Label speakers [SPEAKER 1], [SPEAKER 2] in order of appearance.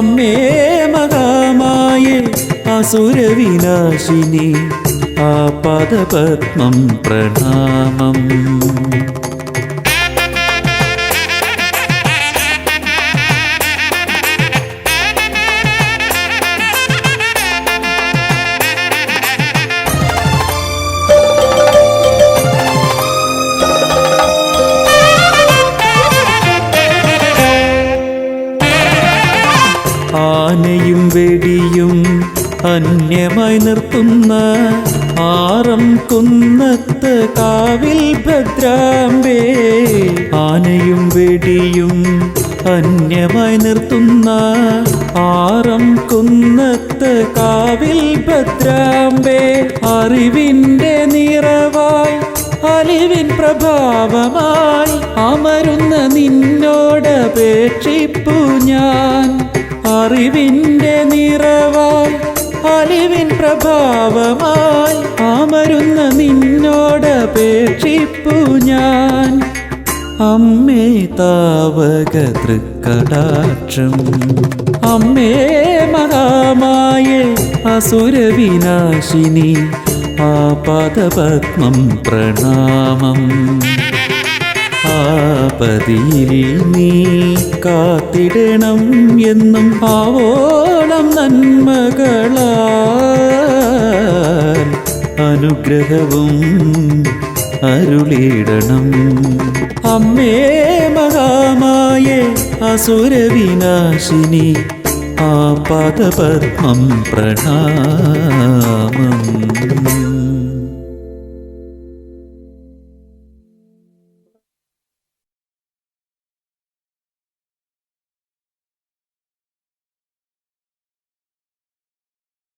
[SPEAKER 1] അമ്മേ മഹാമായേ അസുരവിനാശിനി ആ പദപത്മം പ്രണാമം. ആനയും വെടിയും അന്യമായി നിർത്തുന്ന ആറം കുന്നത്ത് കാവിൽ ഭദ്രാമ്പേ ആനയും വെടിയും അന്യമായി നിർത്തുന്ന ആറം കുന്നത്ത് കാവിൽ ഭദ്രാമ്പേ അറിവിന്റെ നിറവായി അലിവിൻ പ്രഭാവമായി അമരുന്ന നിന്നോടപേക്ഷിപ്പു ഞാൻ. അറിവിന്റെ നിറവായി അലിവിൻ പ്രഭാവമായി അമരുന്ന നിന്നോടപേക്ഷിപ്പു ഞാൻ. അമ്മേ താവക തൃക്കടാക്ഷം അമ്മേ മഹാമായേ അസുരവിനാശിനി ആ പദപത്മം പ്രണാമം. ആപതിയിൽ നീ കാത്തിടണം എന്നും ആവോളം നന്മകളാൽ അനുഗ്രഹവും അരുളിടണം അമ്മേ മഹാമായേ അസുരവിനാശിനി ആ പദപത്മം പ്രണാമം.